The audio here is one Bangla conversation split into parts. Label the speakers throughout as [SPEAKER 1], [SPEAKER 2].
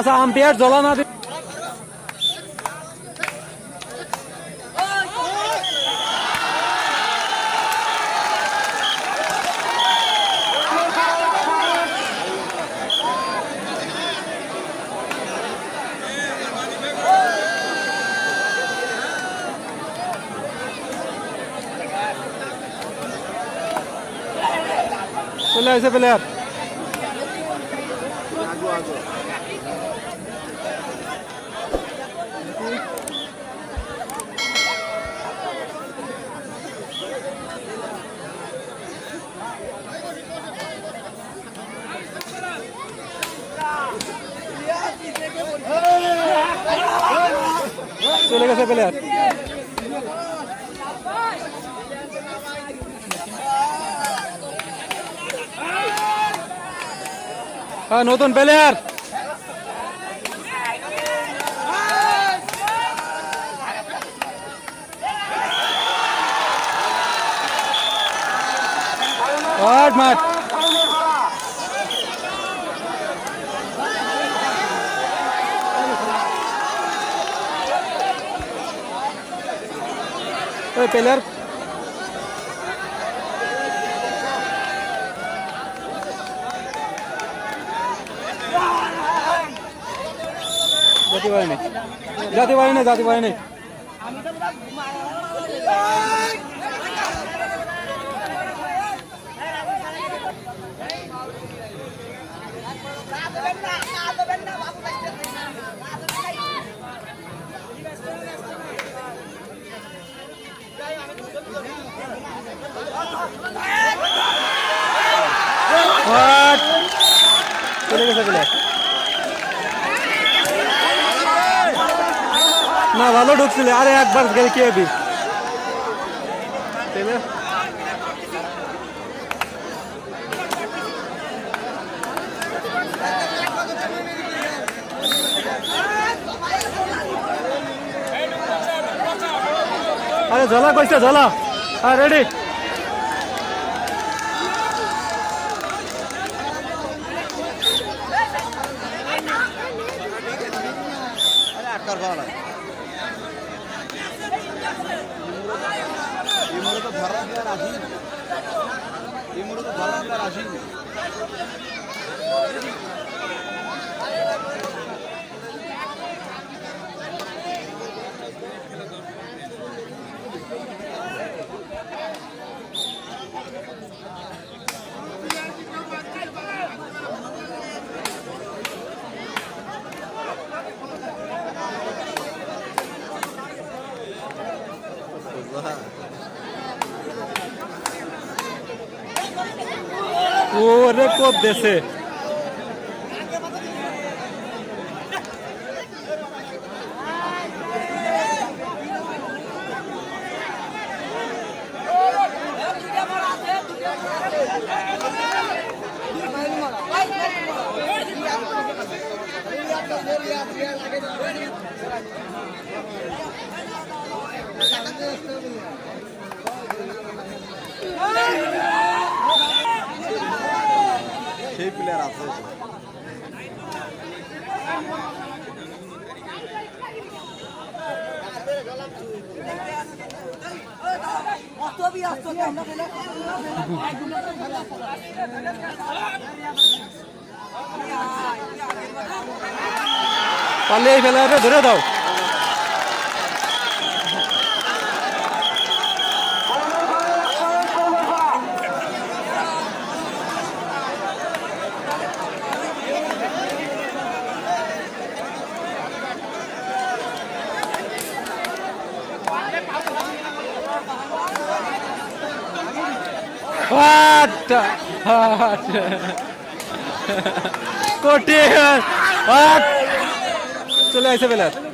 [SPEAKER 1] আচ্ছা আম্পিয়ার জ্বলা না দি- চলে আসে প্লেয়ার হ্যাঁ নতুন প্লেয়ার মাঠ पेलर जातीवाड़ी नहीं जातीवाड़ी नहीं वाले नहीं চলে গেছে না, ভালো ঢুকছিল। আরে, একবার গেলে কি হবি? আরে ঝলা কইছে ঝলা হ্যাঁ রেডি
[SPEAKER 2] আটকার পাওয়া না। এই মূলত ধরা দেওয়ার আসি এই মূলত ধরা দেওয়ার আসি
[SPEAKER 1] ওরে কোপ দেশে
[SPEAKER 2] সেই প্লেয়ার আছে।
[SPEAKER 1] এই প্লেয়ারে ধরে দাও। What? the What? কোটি What? চলে আসে প্লেয়ার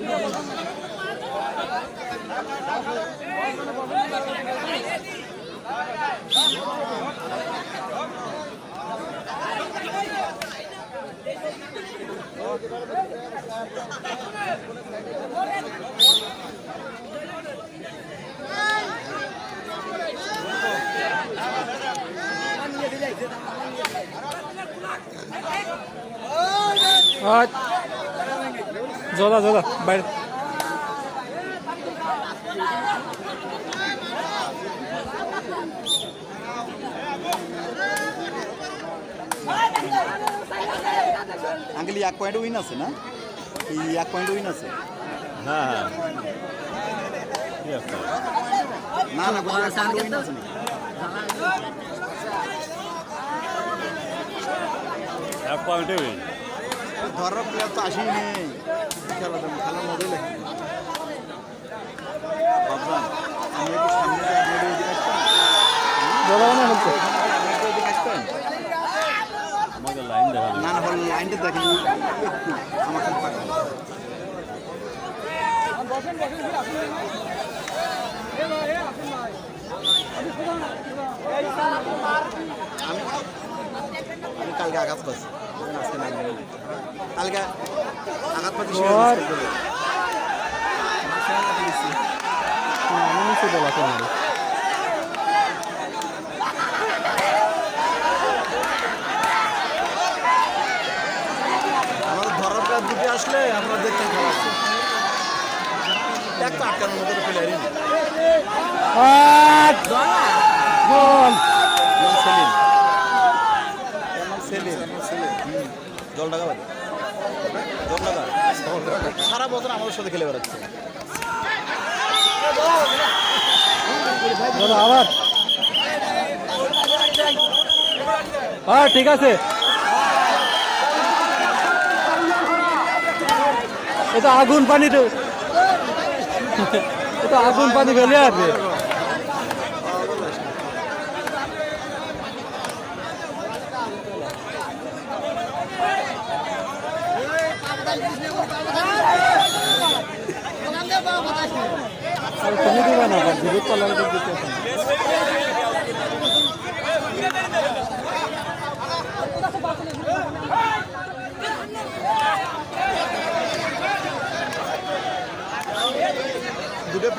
[SPEAKER 1] জলা জলা বাইরে।
[SPEAKER 2] আঙ্কেল এক পয়েন্ট উইন আছে না? এই এক পয়েন্ট উইন আছে?
[SPEAKER 3] হ্যাঁ। হ্যাঁ
[SPEAKER 2] না না কোনো এক পয়েন্ট উইন আছে
[SPEAKER 3] এক পয়েন্টে উইন।
[SPEAKER 2] ধরার প্লেয়ার তো আসেই নেই। খেলা খেলার মজাই লাগে আমি একটু সামনে
[SPEAKER 3] লাইন দেখা
[SPEAKER 2] না না হল লাইনটা দেখেন। আমার খুব পাকা কালকে আঘাত। কালকে পাচ্ছি
[SPEAKER 1] আমি নিচে জলা তোমার
[SPEAKER 2] আমাদের ধরার প্লেয়ার দুটো আসলে আমরা দেখতাম খেলা হচ্ছে। এক তো আটকানোর মতো প্লেয়ারই
[SPEAKER 1] গোল।
[SPEAKER 2] সেলিম এর নাম সেলিম সেলিম হুম। বাড়ি জলঢাকা সারা বছর আমাদের সাথে খেলে বেড়াচ্ছে।
[SPEAKER 1] আবার। হ্যাঁ ঠিক আছে। এটা আগুন পানি তো এটা আগুন পানি ফেলে আছে।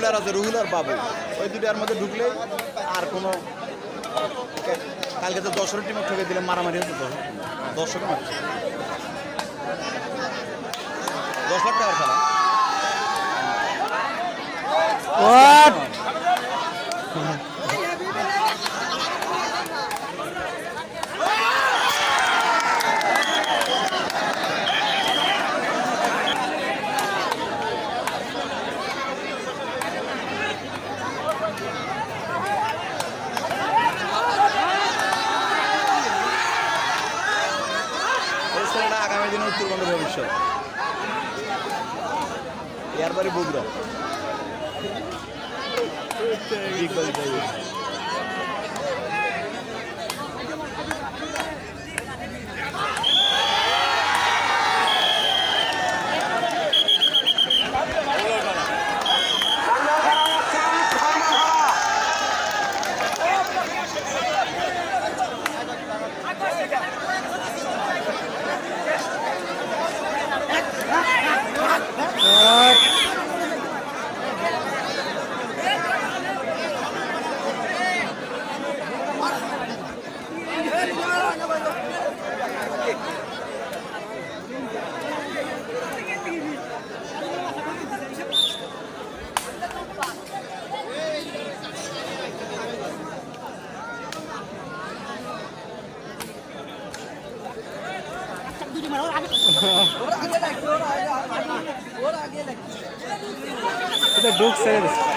[SPEAKER 2] প্লেয়ার আছে রুহুল আর বাবু। ওই দুটার মধ্যে ঢুকলে আর কোনো কালকে তো দশের টিমে ঠকে দিলে মারামারি হচ্ছে দশ দর্শক মারছে দশ লাখ টাকার খেলা
[SPEAKER 1] What?
[SPEAKER 2] এই ছেলেটা আগামী দিনে উত্তরবঙ্গ ভবিষ্যৎ এর da Dux.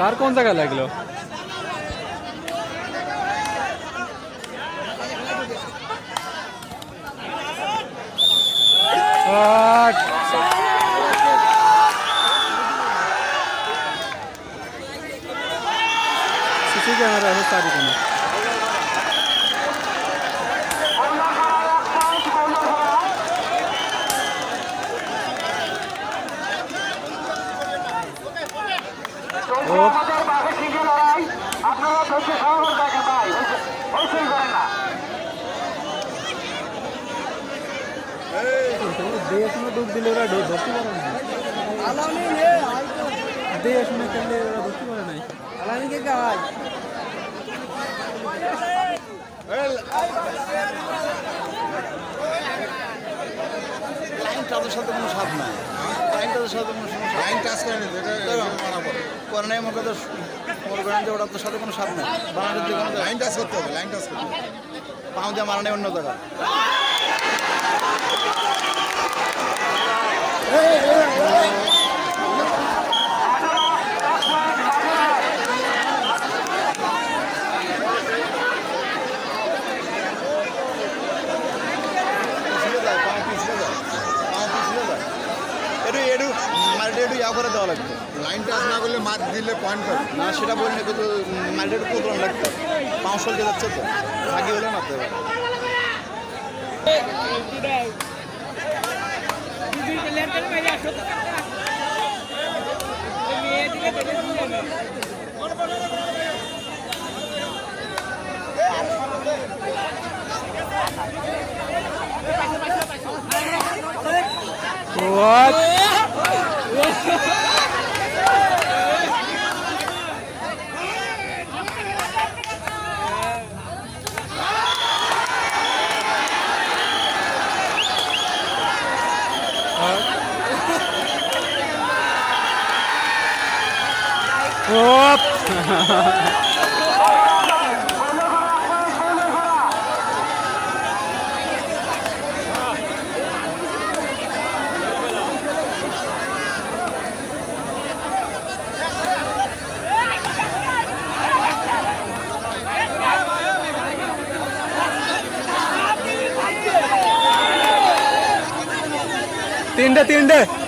[SPEAKER 2] টাইপের।
[SPEAKER 1] এটা ডুক ছেড়ে দিচ্ছে
[SPEAKER 2] লাইন সাথে কোনো সাথ নাই। টাচের সাথে কোনো সমস্যা
[SPEAKER 3] লাইন টাচ করে নিতে এটা
[SPEAKER 2] করে নাই মনে করতে মনে করেন যে ওটার সাথে কোনো সাথ নাই। দিকে কোনো
[SPEAKER 3] লাইন টাচ করতে হবে লাইন টাচ করতে হবে।
[SPEAKER 2] পাও দিয়ে মারা নেই অন্য জায়গা পিছলে যায়, পাও পিছলে যায়, পাও পিছলে যায়। একটু একটু মাটিটা একটু ইয়া করে দেওয়া লাগবে।
[SPEAKER 3] লাইন টাচ না করলে মার দিলে পয়েন্ট পাবে
[SPEAKER 2] না সেটা বলি না কিন্তু একটু কুদরণ লাগবে। পাও সলকে যাচ্ছে তো। থাকি হলে মারতে হবে।
[SPEAKER 4] What?
[SPEAKER 1] Oop! തിണ്ട്
[SPEAKER 4] തിണ്ട്.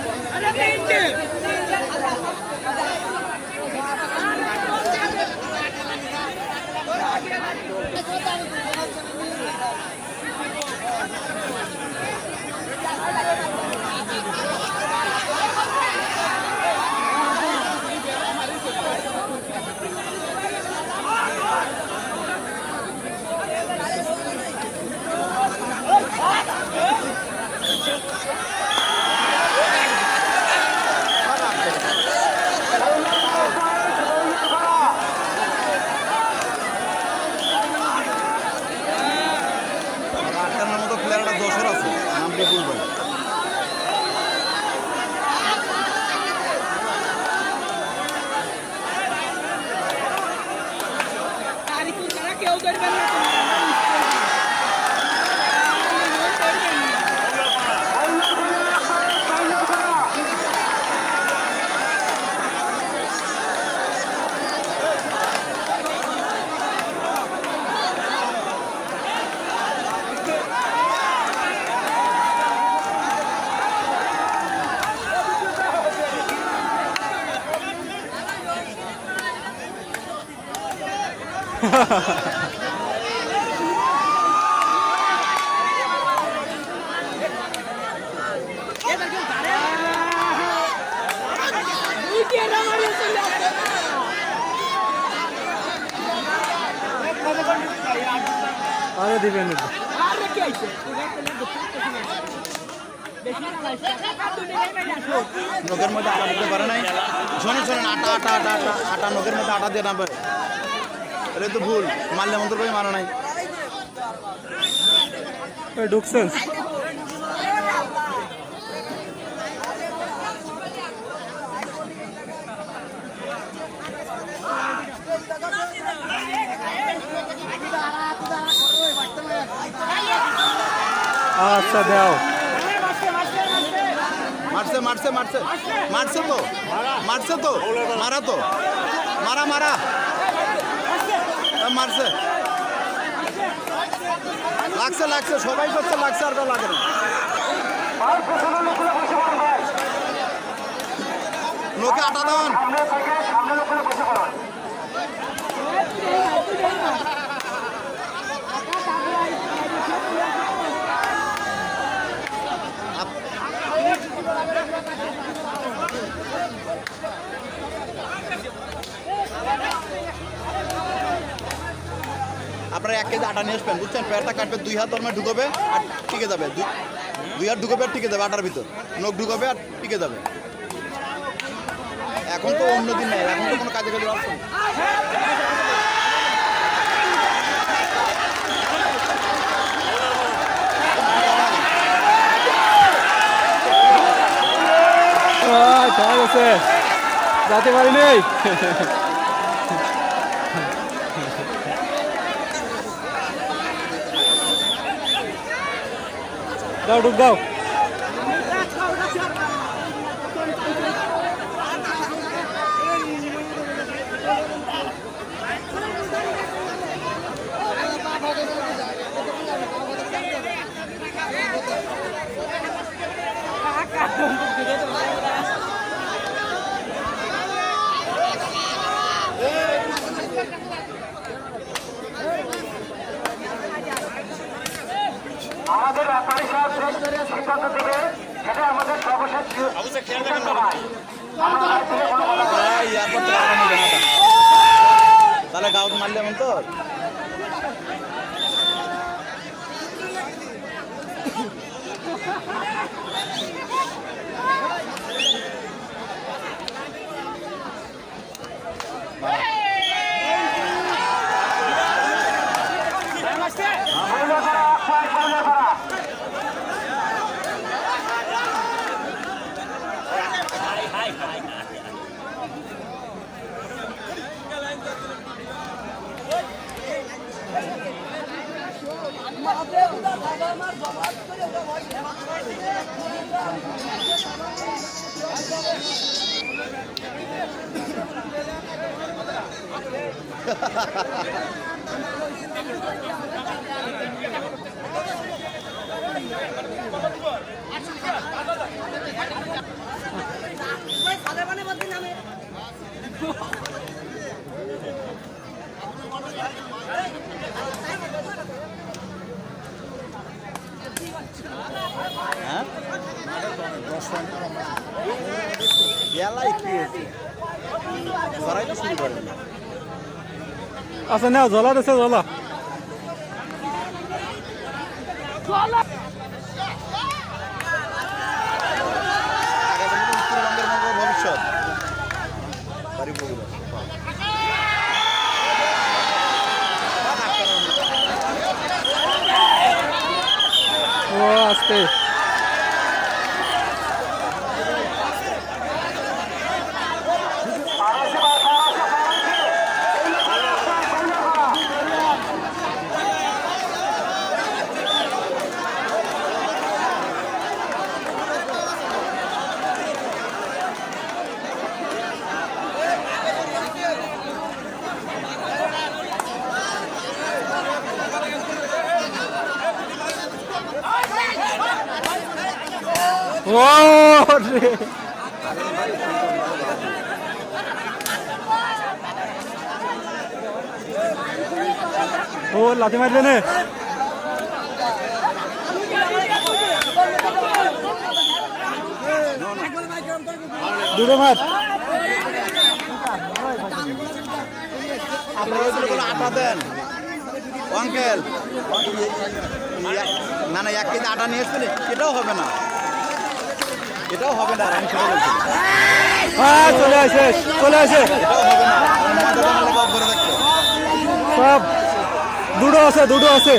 [SPEAKER 4] দিবেন
[SPEAKER 2] নখের মধ্যে আটা দিতে পারে নাই? শোনেন শোনেন আটা আটা আটা আটা আটা নখের মধ্যে আটা দিয়ে না পারে এটা তো ভুল মারলে মন্ত্র করে মারা নাই।
[SPEAKER 4] ঢুকছেন? আচ্ছা দাও।
[SPEAKER 2] মারছে মারছে মারছে। মারছে তো। মারছে তো। মারা তো। মারা মারা। মারছে। লাগছে লাগছে। সবাই করছে, লাগছে, আর লাগে না। লোকে আটা দেন
[SPEAKER 4] সামনে থেকে সামনে লোকগুলো বসে পড়ুন
[SPEAKER 2] আপনারা এক কেজি আটা নিয়ে আসবেন বুঝছেন? পেয়ারটা কাটবে দুই হাত মধ্যে ঢুকবে আর টিকে যাবে। দুই হাত ঢুকবে আর টিকে যাবে আটার ভিতর। নখ ঢুকবে আর টিকে যাবে। এখন তো অন্য দিন নেই এখন তো কোনো কাজে কাজে আসছে না।
[SPEAKER 1] আহ, খাওয়া গেছে যাতে দাও ডুব দাও।
[SPEAKER 4] আমাদের ব্যাপারী সাহেব যে সিদ্ধান্ত দিবে সেটা আমাদের সর্বশেষ।
[SPEAKER 2] তাহলে গাউট মারলে এমন তো
[SPEAKER 1] আচ্ছা নাও জ্বলা দিছে জ্বলা।
[SPEAKER 2] ভবিষ্যৎ।
[SPEAKER 1] ও আস্তে ও লাথি মারলে নে। দুটো
[SPEAKER 2] ওইগুলো আটা দেন অঙ্কেল না না এক কেজি আটা নিয়ে এসছেন সেটাও হবে না। এটাও হবে না আমি সেটা বলছি।
[SPEAKER 1] হ্যাঁ চলে আসে চলে আসে।
[SPEAKER 2] এটাও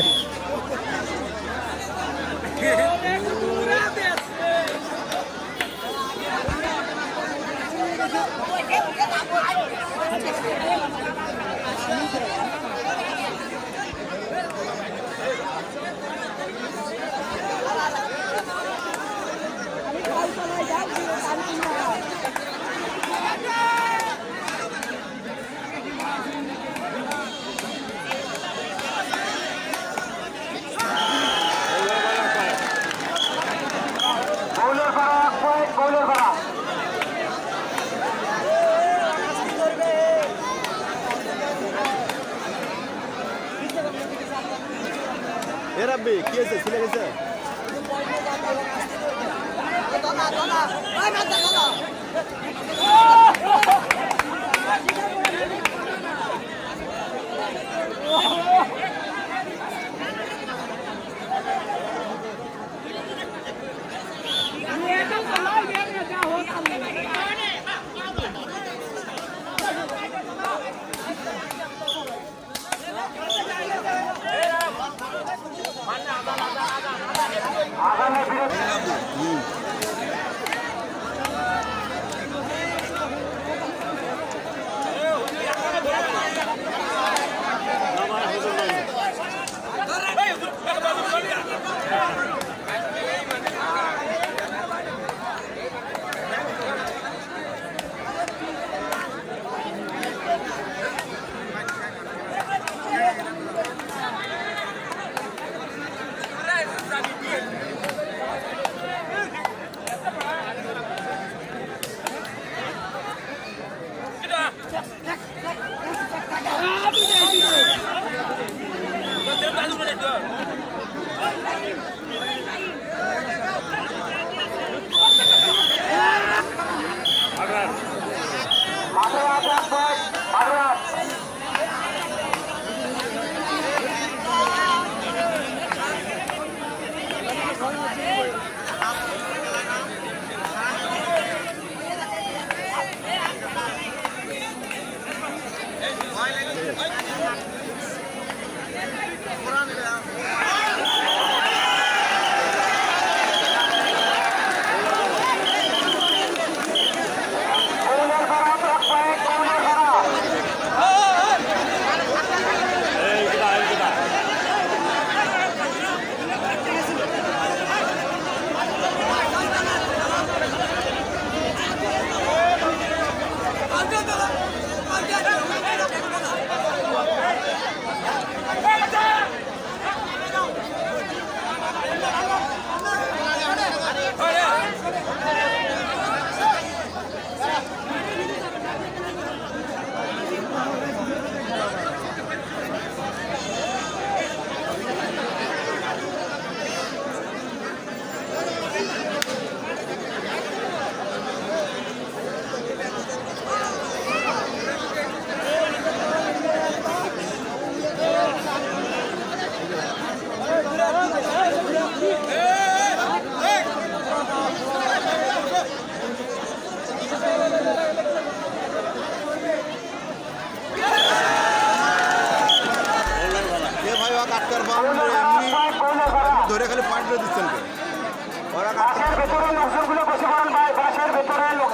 [SPEAKER 4] বাসের ভেতরে লোকজনগুলো বসে পড়েন ভাই বাসের ভেতরে
[SPEAKER 2] লোক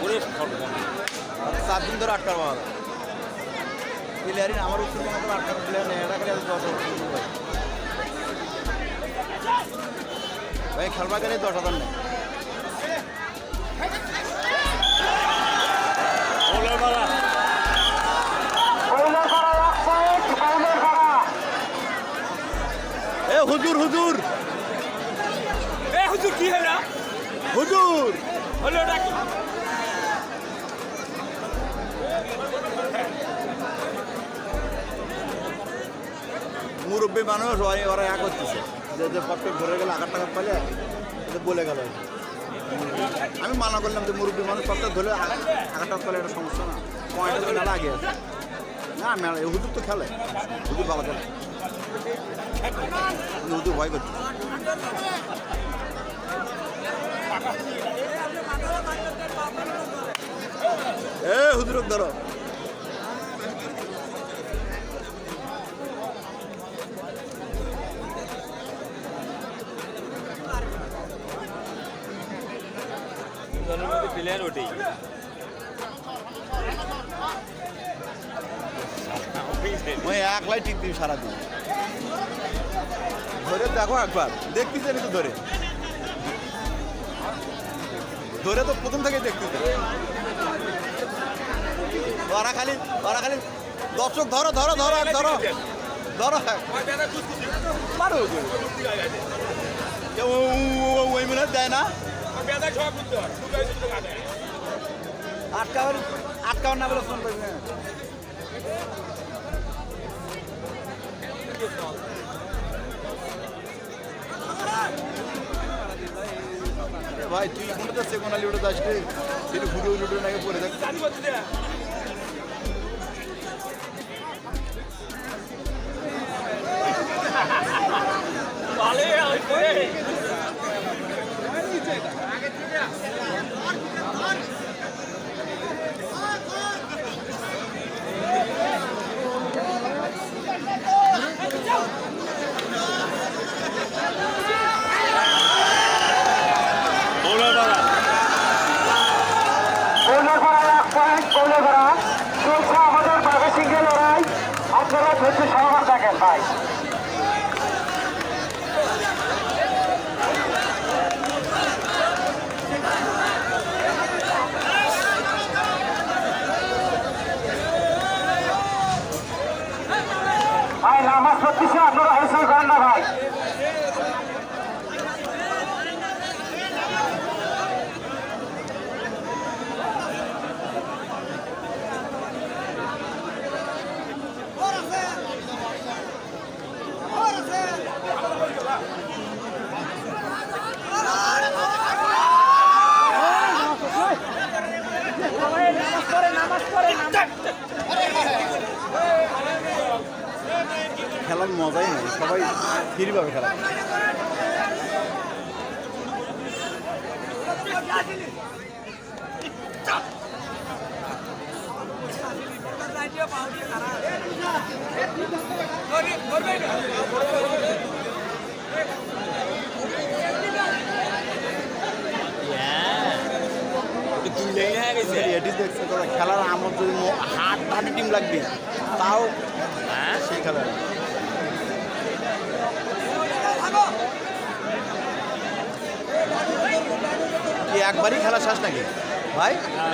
[SPEAKER 2] সর্বাগারে দশ হাজার নেয়। হুজুর হুজুর।
[SPEAKER 3] এ হুজুর কি হলো?
[SPEAKER 2] হুজুর।
[SPEAKER 3] হলো ডাকি
[SPEAKER 2] মুরব্বী মানুষ ওরা ইয়া করতেছে যে যে পটকে ধরে গেলে আঘাত টাঘাত পাইলে বলে গেল। আমি মানা করলাম যে মুরব্বী মানুষ পটকে ধরে আঘাত টাঘাত পাইলে এটা সমস্যা না। পয়েন্টের জন্য আগে না, মেলা হুজুর তো খেলে। হুজুর ভালো খেলে। হুজুর ভয় করছে। এ হুজুরক ধরো।
[SPEAKER 3] ওঠেই
[SPEAKER 2] ওই একলাই টিক দিবি সারাদিন ধরে দেখো একবার দেখতেছে নাকি ধরে ধরে তো প্রথম থেকে দেখতেছে ওরা খালি ওরা খালি দর্শক ধরো ধরো ধরো ধরো ধরো কেউ ওই মিনিট দেয় না আটকাবার আটকাবার না বলে ফোন করবে। ভাই তুই কোনটা যাচ্ছে কোনালি উঠে যাস রে সেটা ঘুরে উঠে নাকি পড়ে যাচ্ছে
[SPEAKER 3] মৌলাপাড়া
[SPEAKER 4] high.
[SPEAKER 2] খেলার মজাই নেই সবাই ফিরভাবে খেলা। খেলার আমার যদি হাট হাটি টিম লাগবে তাও
[SPEAKER 3] হ্যাঁ?
[SPEAKER 2] সেই খেলা। কি একবারই খেলা শেষ নাকি? ভাই?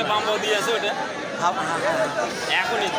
[SPEAKER 3] বাম্বাও দিয়ে আছে ওটা। এখনই।